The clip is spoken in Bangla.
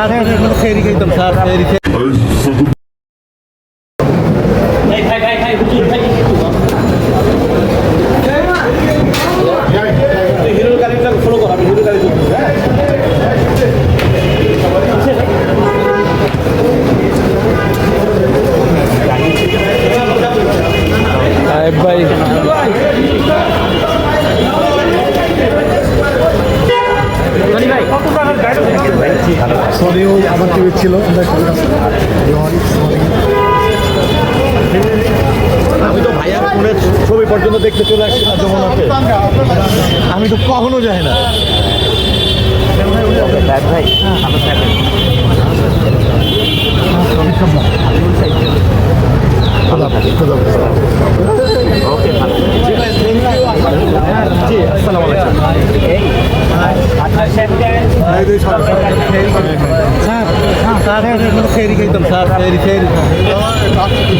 স্যার ফেরি খাইতাম স্যার ফেরি ভাই। আমার টিভি ছিল। আমি তো ভাইয়ার ফোনের ছবি পর্যন্ত দেখতে চলে আসছি না যমুনাতে। আমি তো কখনো যাই না। ভাই ওকে জি আসসালামু আলাইকুম। স্যার স্যার এগুলো ফেরি খাইতাম স্যার ফেরি ফেরি